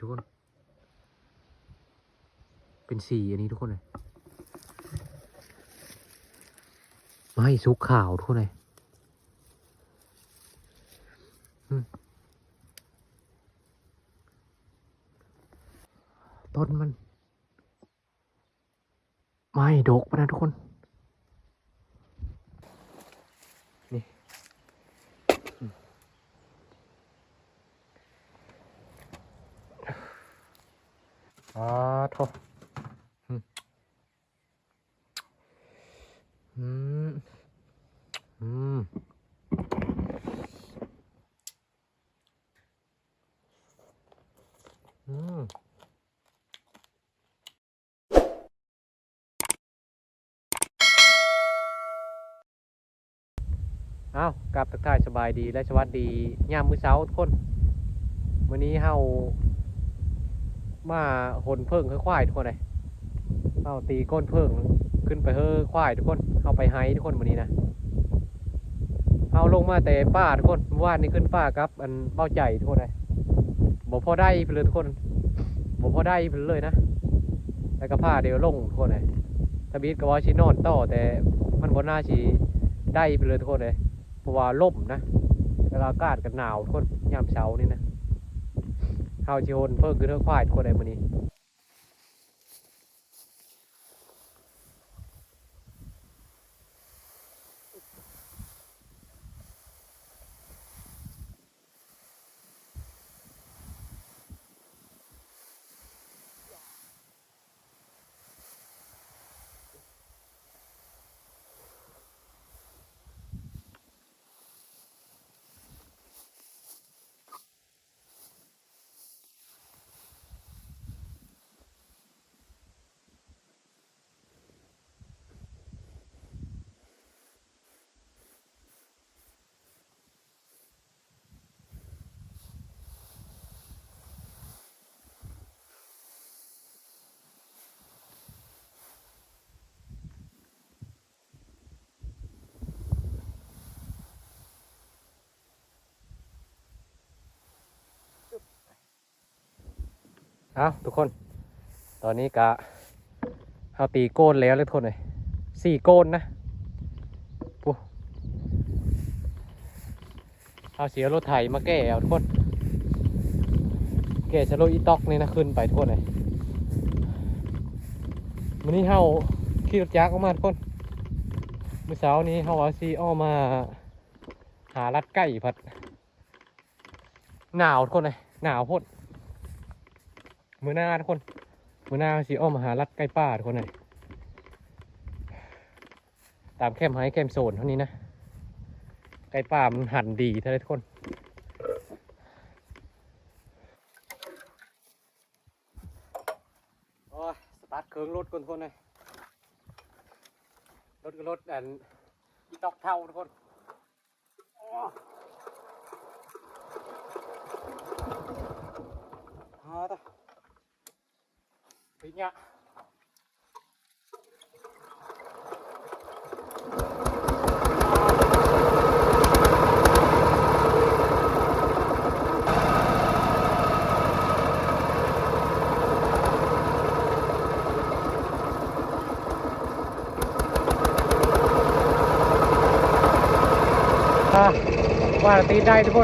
ทุกคน เป็นสีอันนี้ทุกคนเลยไม้สุกขาวทุกคนเลยต้นมัน ไม่ดกปนะทุกคน อ่าทษอืม อืม อืมอืมอ้าวกลับทักทายสบายดีและสวัสดียามมื้อเช้าทุกคน วันนี้เฮา มาหนเพิ่งคือควายทุกคนเลยเฮาตีก้นเพิ่งขึ้นไปเฮ้อควายทุกคนเฮาไปไฮทุกคนวันนี้นะเฮาลงมาแต่ป้าทุกคนเมื่อวานนี้ขึ้นป้าครับ อันเบ้าใจทุกคนเลยบ่พอได้ไปเลยทุกคนบ่พอได้ไปเลยนะ แล้วก็ผ้าเดี๋ยวลงทุกคนเลยทบีดก็ว่าชินอนต่อแต่มันบ่น่าชีได้ไปเลยทุกคนเลย เพราะว่าล่มนะแล้วก็อากาศก็หนาวทุกคนยามเช้านี่นะ ข้าวชิโอนเพิ่มขึ้นเท่าควายคนใดมื้อนี้ เอาทุกคน ตอนนี้กะเอาตีโกนแล้วเลยทุกคนเลยสี่โกนนะปุ๊เอาเสียรถไถมาแก้เอาทุกคน แก้ชะโลอีต็อกนี่นะขึ้นไปทุกคนเลยวันนี้เฮาขี่รถจักรออกมาทุกคนเมื่อเช้านี้เฮาเอาซีอ้อมา หารัดไก่ผัด หนาวทุกคนเลยหนาวโพด มือหน้าทุกคนมือหน้าสีอ้อมหารัดใกล้ป้าทุกคนเลยตามแคมไฮแคมโซนเท่านี้นะใกล้ป้ามันหันดีท่านทุกคนโอ้ยสตาร์ทเครื่องรถก่อนทุกคนเลยรถก็รถอันอีตอกเท่าทุกคนโอ้ฮาะ Pinya. À, qua là tí đây ทุกค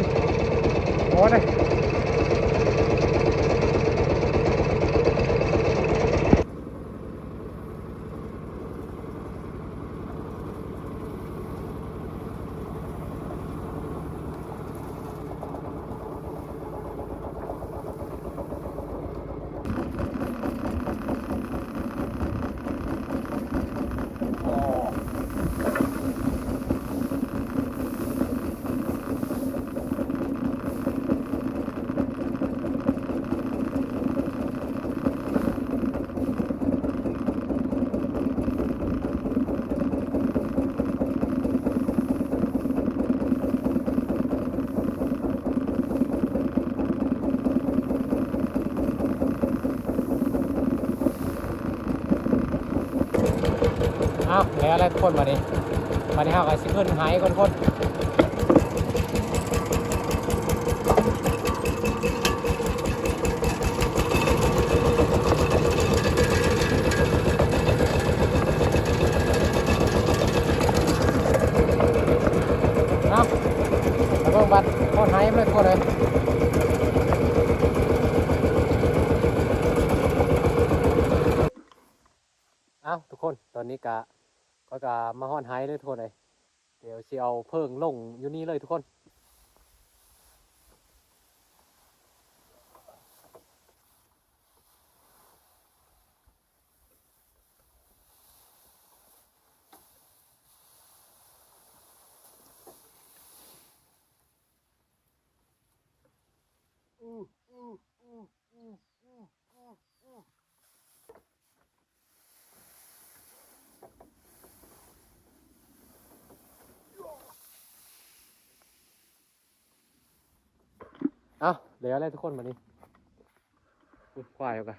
าแล้วแล้วทุคนมาดิมาดิเฮากับซิเกิลหายคนคนบัตรคตรไฮเลยคตเลยเอาทุกคนตอนนี้กะ ล้วก็มาฮอนไฮเลยทุกคนเลยเดี๋ยวสิเอาเพิ่งลงอยู่นี่เลยทุกคน เอ้าเดี๋ยวอะไรทุกคนมานี่อุ๊ยควายเอากัน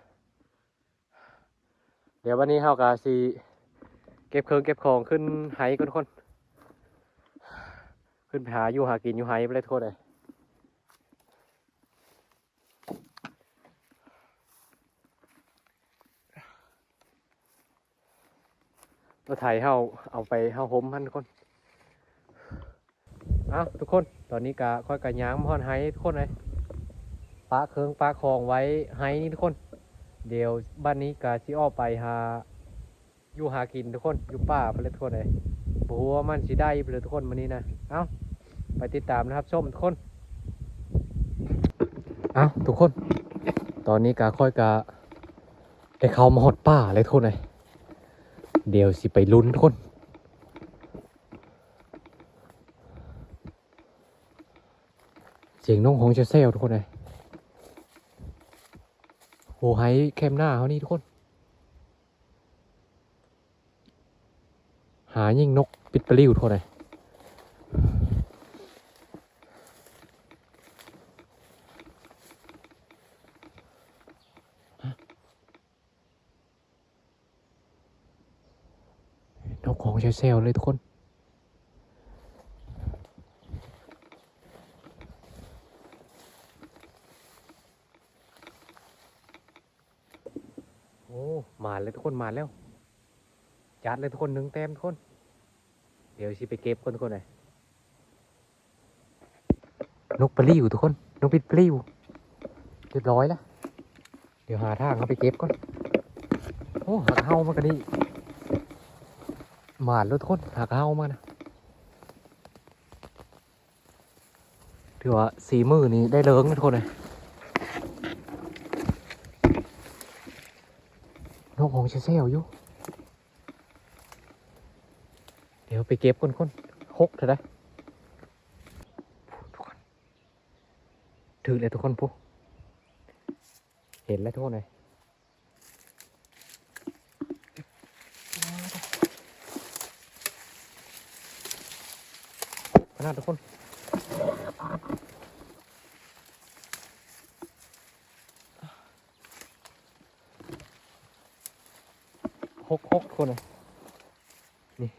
เดี๋ยววันนี้เฮากะสิเก็บเครื่องเก็บของขึ้นไฮก่อนทุกคน ขึ้นไปหาอยู่หากินอยู่ไฮไปเลยทุกคนเลยตัวไถเฮาเอาไปเฮาห่มพันทุกคนเอ้าทุกคน ตอนนี้กะค่อยกะย้างมาฮอนไฮทุกคนเลย ปะเครื่องปะคองไว้ไฮนี่ทุกคน เดี๋ยวบ้านนี้กะสิออไปหาอยู่หากินทุกคนอยู่ป่าไปเลยทุกคนเลยบัวมันสิได้ไปเลยทุกคนวันนี้นะเอ้าไปติดตามนะครับชมทุกคนเอ้าทุกคน ตอนนี้กะค่อยกะได้เข้ามาหดป่าเลยทุกคนเลยเดี๋ยวสิไปลุ้นทุกคนเสียงน้องของเชเซลทุกคนเลย โหไฮเข้มหน้าเขานี่ทุกคน หายิ่งนกปิดปลิ้วทุกคนเลยนกของเชลเซลเลยทุกคน โอ้มาเลยทุกคนมาแล้ว จัดเลยทุกคนหนึ่งแต้มทุกคน เดี๋ยวสิไปเก็บคนทุกคนเลยนกปลิ้วทุกคนนกปิดปลิวเรียบร้อยแล้วเดี๋ยวหาทางเอาไปเก็บก่อนโอ้หักเฮามากันนี่มาแล้วทุกคนหักเฮามานะถือว่าสีมือนี้ได้เลิงทุกคนเลย นกของเชเซลอยู่ เดี๋ยวไปเก็บคนคนหกเถอะได้ทุกคนถือเลยทุกคนปุ๊เห็นแล้วทุกคนเลยขนาดทุกคน หกหกคนเลยนี่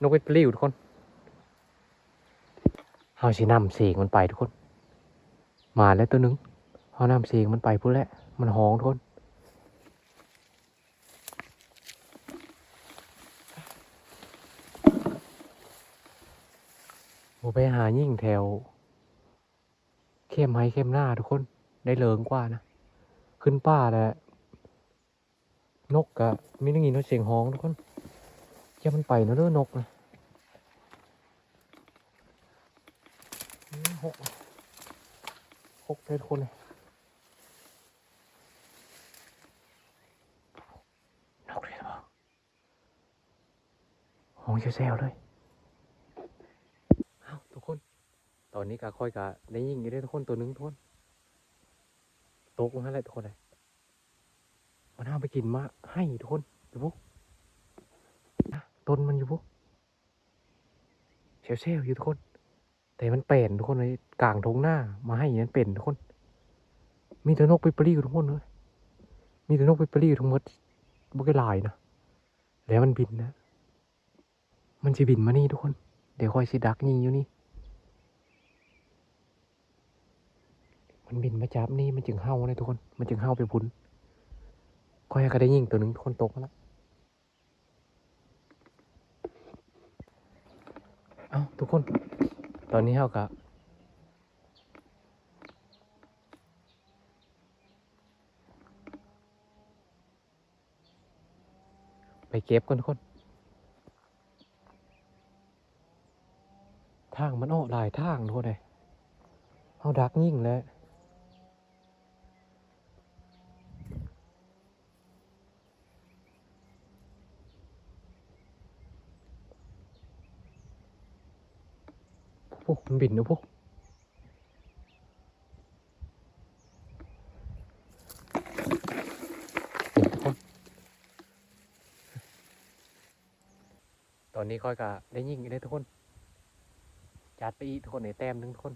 นกเป็ดปลิ้วทุกคนเอาสินำเสียงมันไปทุกคน มาแล้วตัวหนึงเอานำเสียงมันไปพูดแล้วมันห้องทุกคนโมไปหายิ่งแถว เข้มให้เข้มหน้าทุกคนได้เลิงกว่านะ ขึ้นป่าแหละนกกะมีนังยินเสียงฮ้องทุกคนจะมันไปเนะเด้อนกนะหกหกเลยทุกคนเลยนกเลยหรอห้องเซลๆเลยเอ้าทุกคน ต อนนี้กะค่อยกะได้ยิงอยู่ได้ทุกคนตัวนึงทุกคนตกลงนั่นแหละทุกคนเลยมันเอาไปกินมาให้ทุกคนอยู่ปุ๊นะต้นมันอยู่ปุ๊เซลเซลอยู่ทุกคน แต่มันเป็นทุกคนเลยกลางทงหน้ามาให้นั้นเป็นทุกคน มีแต่นกไปปลีอยู่ทุกคนเลยมีแต่นกไปปลีอยู่ทั้งหมดบุกลายนะแล้วมันบินนะ มันจะบินมานี่ทุกคน เดี๋ยวคอยสิดักยิงอยู่นี่ มันบินมาจับนี่มันจึงเห่าเลยทุกคน มันจึงเห่าไปพุ้นก็ยังก็ได้ยิ่งตัวหนึ่งทุกคนตกแล้วเอาทุกคน ตอนนี้เห่ากะไปเก็บก่นทุกคน ทางมันโอ้อหลายทางทุกคนเลยเอาดักยิ่งแล้ว พวกมันบินนะพวกทุกคนตอนนี้ค่อยกะได้ยิงได้ทุกคน จัดไปอีกทุกคนในแต้มหนึงทุกคน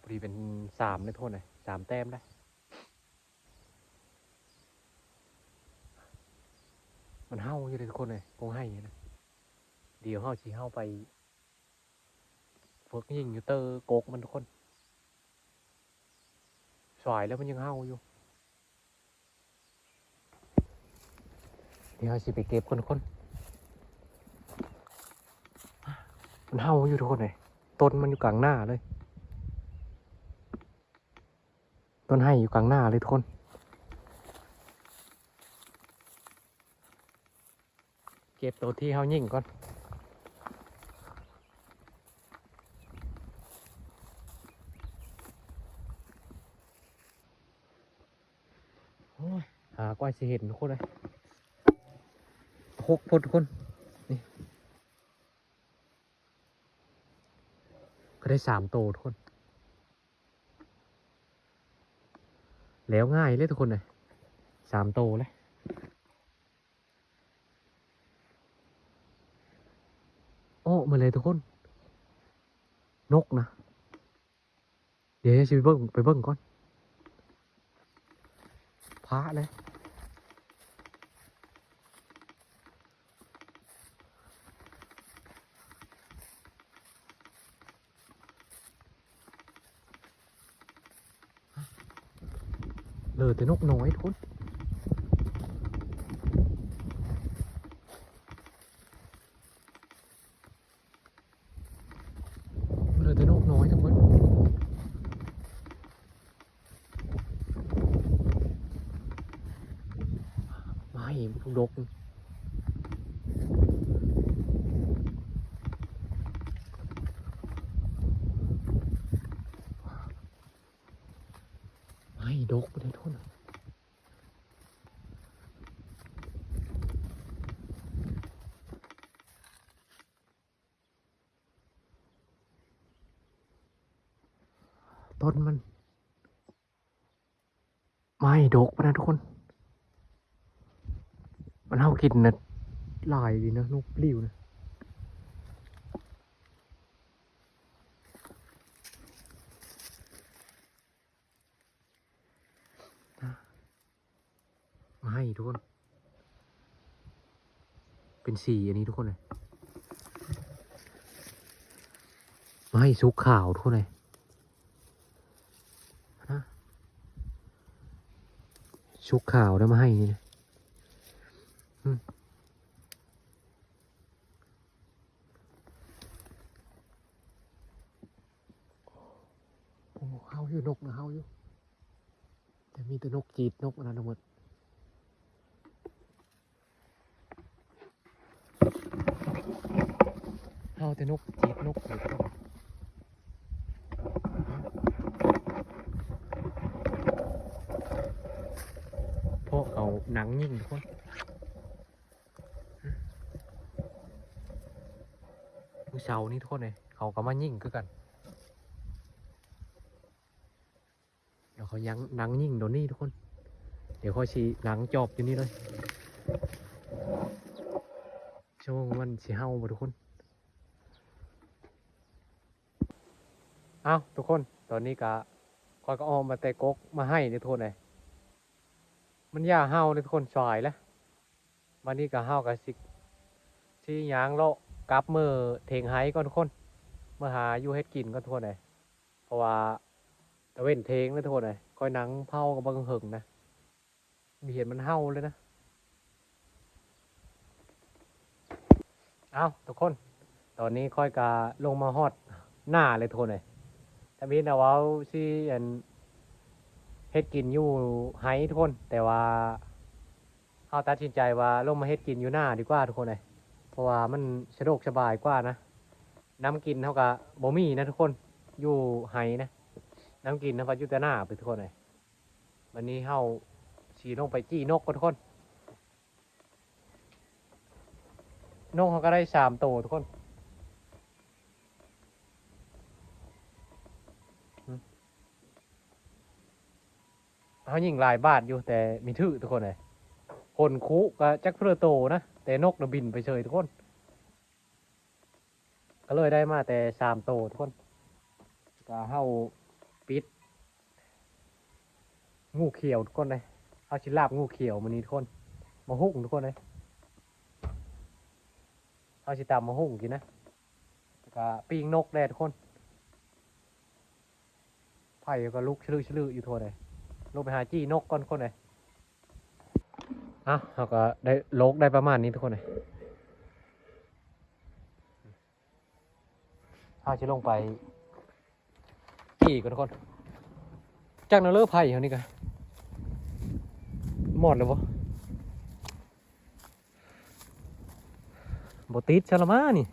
พอดีเป็นสามเลยทุกคนเลยสามแต้มได้ มันเห่าอยู่เลยทุกคนเลยคงให้อยู่นะเดี๋ยวเห่าชีเห่าไป ฝึกยิงอยู่เตอร์โกกมันทุกคน สายแล้วมันยังเห่าอยู่เดี๋ยวสิไปเก็บคนคนมันเห่าอยู่ทุกคนเลยต้นมันอยู่กลางหน้าเลย ต้นไห้อยู่กลางหน้าเลยทุกคนเก็บตัวที่เฮายิงก่อน หากว่าสิเห็นทุกคนเลยหกพดทุกคนนี่ก็ได้สามโตทุกคน แล้วง่ายเลยทุกคนเลยสามโตเลยโอ้มาเลยทุกคน นกนะ เดี๋ยวจะไปเบิ้งไปเบิ้งก่อนพระเลย แต่นกน้อยทุกคนเหลือแต่นกน้อยทั้งหมดไม่พวกนกไม่ดกไปเลยทุกคน ต้นมัน ไม่ดกไปนะทุกคน มันเท่ากินนะลายดีนะนกปลิวนะนะไม่ทุกคน เป็นสีอันนี้ทุกคนเลยไม่สุกขาวทุกคนเลยนะ ชุกขาวแล้วมาให้นี่นะโอ้เฮาอยู่นกนะเฮาอยู่ แต่มีแต่นกจีดนกอะไรทั้งหมดเฮาแต่นกจีดนกเลยครับพวกเอาหนังยิงทุกคนผู้เชานี่ทุกคนเลยเขาก็มายิ่งคือกันเดี๋ยวเขายังนังยิ่งโดนนี่ทุกคน เดี๋ยวเขาชีหนังจอบอยู่นี่เลยช่วงมันสีเฮาบ่ทุกคนเอาทุกคนตอนนี้กะคอยก็ออมมาแต่กกมาให้เลยทุกคนเลยมันย่าเฮาเลยทุกคนสายแล้ววันนี้กะเฮากับสิที่ยางโลาะ กลับมือเทงไห้ก่อนทุกคนมาหาอยู่เฮ็ดกินก่อนทุกคนเลยเพราะว่าตะเว้นเทงเลยทุกคนเลยคอยนังเผากับบังเหิงนะมีเห็นมันเห่าเลยนะเอาทุกคน ตอนนี้ค่อยกาลงมาฮอดหน้าเลยทุกคนเลยทำบินเอาเว้าสิอันเฮ็ดกินอยู่ไห้ทุกคน แต่ว่าเฮาตัดสินใจว่าลงมาเฮ็ดกินอยู่หน้าดีกว่าทุกคนเลย ราะว่ามันสะดวกสบายกว่านะ น้ำกินเท่ากับบ่มีนะทุกคนอยู่ไห้นะ น้ำกินเท่ากับยู่แต่หน้าไปทุกคนเลยวันนี้เฮาสีลงไปจี้นกกันทุกคน นกเขาก็ได้สามตัวทุกคนเขายิงลายบาทอยู่แต่มีถือทุกคนเลยคนคุก็จักเพื่อโตนะ แต่นกน่ะบินไปเฉยทุกคน ก็เลยได้มาแต่สามโตทุกคนก็เฮาปิด งูเขียวทุกคนเลยเอาชิ้นลาบงูเขียวมันนี้ทุกคน มาหุ่งทุกคนเลยเอาชิตามมาหุ่งกินนะก็ปีงนกแดดทุกคนไผ่ก็ลุกชลือชลืออยู่ทั่วเลยลงไปหาจี้นกก่อนคนเลย อะเราก็ได้โลกได้ประมาณนี้ทุกคนเลยเอาจะลงไปจี้ก่อนทุกคน จากนั้นเลิกไผ่เขานี่กันหมดเลยปะบติดชะละมานี่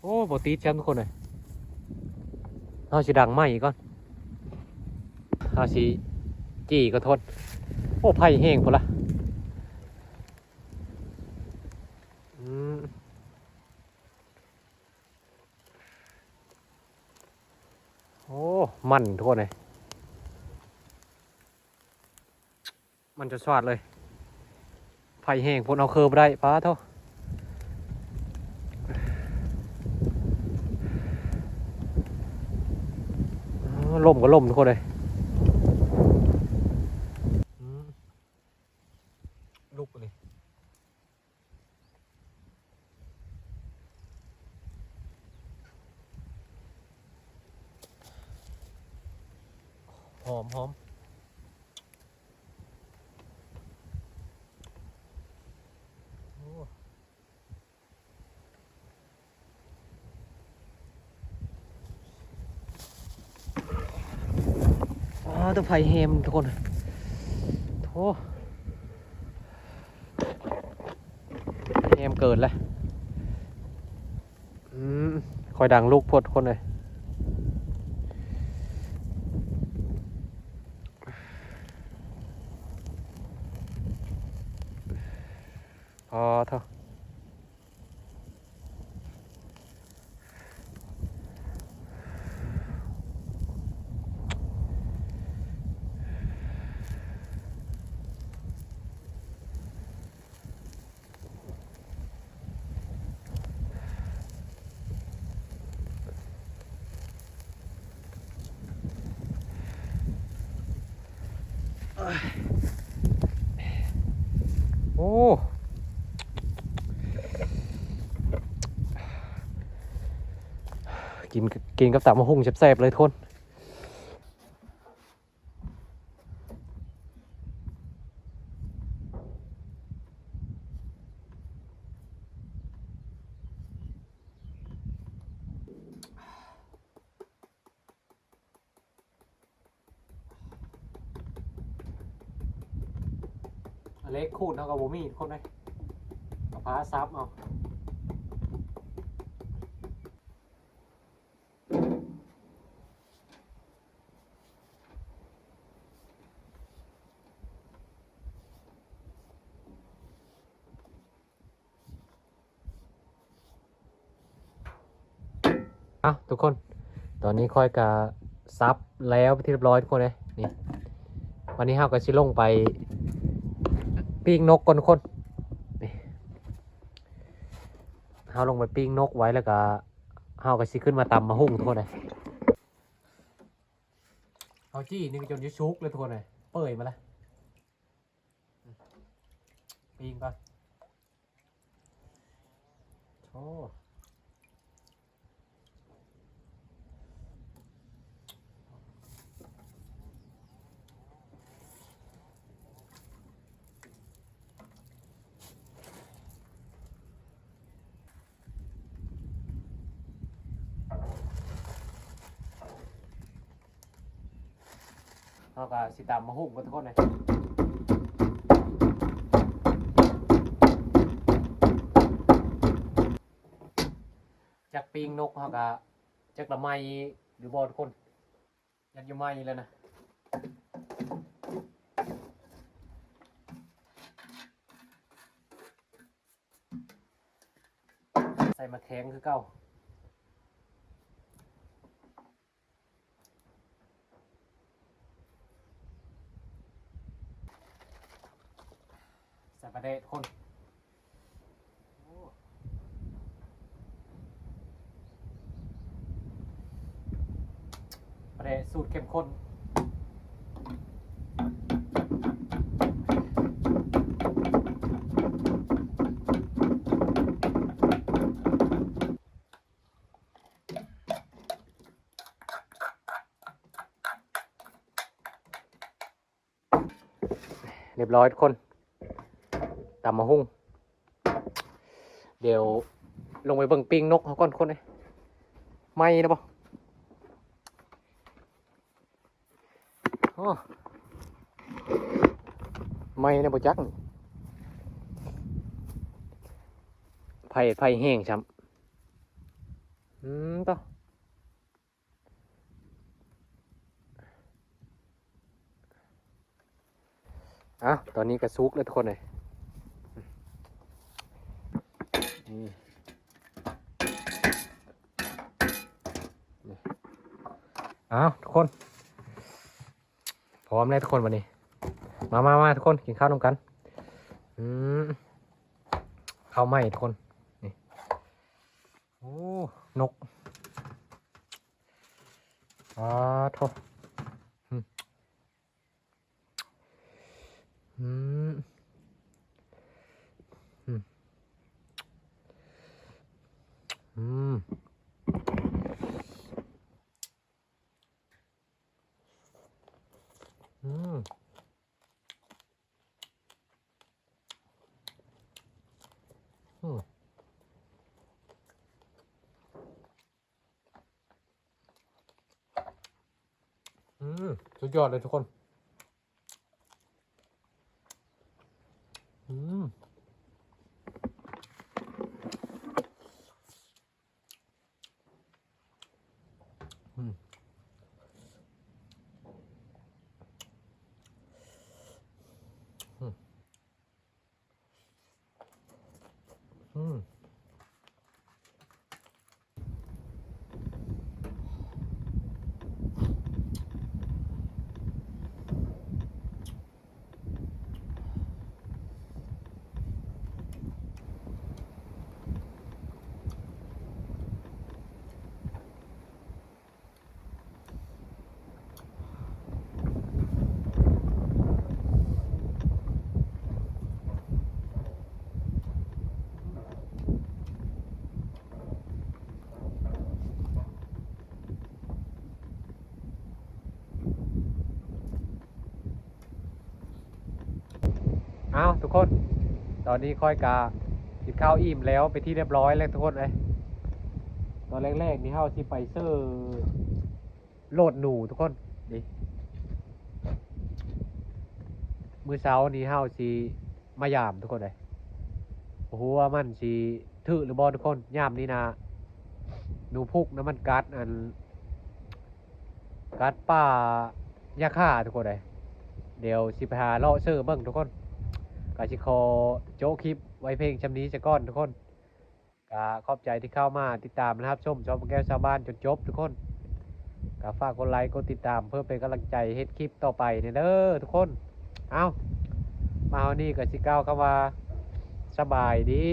โอ้บติดฉันทุกคนเลยเอาสิดังไหมก่อนเอาสิ จีก็ทนโอ้ไผ่แห้งพอละโอ้ มันทุกคนเลยมันจะสวัดเลยไผ่แห้งพนเอาเคิร์บได้ป้าเท่าอ๋อล่มก็ล่มทุกคนเลยอืมลุกเลยหอมหอม โอ้ ตอร์ไฟเฮมทุกคนโธ่เฮมเกิดแล้วอืมคอยดังลูกพดคนเลยพอเท่า โอ้กินกินกับตับมะฮุ่งแซ่บๆเลยทน อเล็กคูดเท่ากับโบมี่ คนไหมเอาพาซับเอาอะทุกคน ตอนนี้ค่อยกะซับแล้วไปที่เรียบร้อยทุกคนเลยนี่ วันนี้เฮาก็ชิลงไป ปิ้งนกก่อนคนนี่เฮาลงไปปิ้งนกไว้แล้วก็เฮาก็สิขึ้นมาตำมาหุ้งทุกคนเลยเอาจี้นี่จนยุชุกเลยทุกคนเลยเปื่อยมาแล้วปิ้งก่อนโอ้าก็สิตามมาหุ้มกันทุกคนเลยจากปีงนกเขาก็จากละไมหรือบอทุกคนยากอยู่ไม้แล้วนะใส่มาแข็งคือเก้า ส่ประเดะคนโอ้ประเดะสูตรเข้มข้นเรียบร้อยทุกคน ตำมาหุ้งเดี๋ยวลงไปเบิ่งปิงนกเขาก่อนทุกคนเลยไม่นะปะโอ้ไม่นะปะจักไผ่ไผ่แห้งช้ำอืมต่ออะตอนนี้กระซุกแล้วทุกคนเลย นี่นี่อ้าวทุกคน พร้อมแล้วทุกคนวันนี้ มามามาทุกคนกินข้าวนำกัน อืมข้าวไหม้ทุกคน นี่ โอ้ นกอ้าทอืมอืมอืมอืมอืมอืมสุด ยอดเลยทุกคน อืมอืม เอาทุกคน ตอนนี้ค่อยกากินข้าวอิ่มแล้วไปที่เรียบร้อยแล้วทุกคนเลยตอนแรกๆนี่เฮาที่ไปเซอร์โหลดหนูทุกคนดิมือเช้านี้เฮาสิมายามทุกคนเลยโอ้โหว่ามันสิถือหรือบอลทุกคนยามนี้นะหนูพุกน้ำมันกัดอันกัดป่ายาฆ่าทุกคนเลยเดี๋ยวสิไปหาเลาะเซอร์เบิ่งทุกคน กาชิคอโจ๊กคลิปไว้เพลงชำนี้จะก้อนทุกคนกาขอบใจที่เข้ามาติดตามนะครับชมชมแก้วชาวบ้านจนจบทุกคนกาฝากกดไลค์กดติดตามเพื่อเป็นกำลังใจเฮ็ดคลิปต่อไปเนี่ยเด้อทุกคนเอามาวันนี้กับชิก้าวเข้ามาสบายดี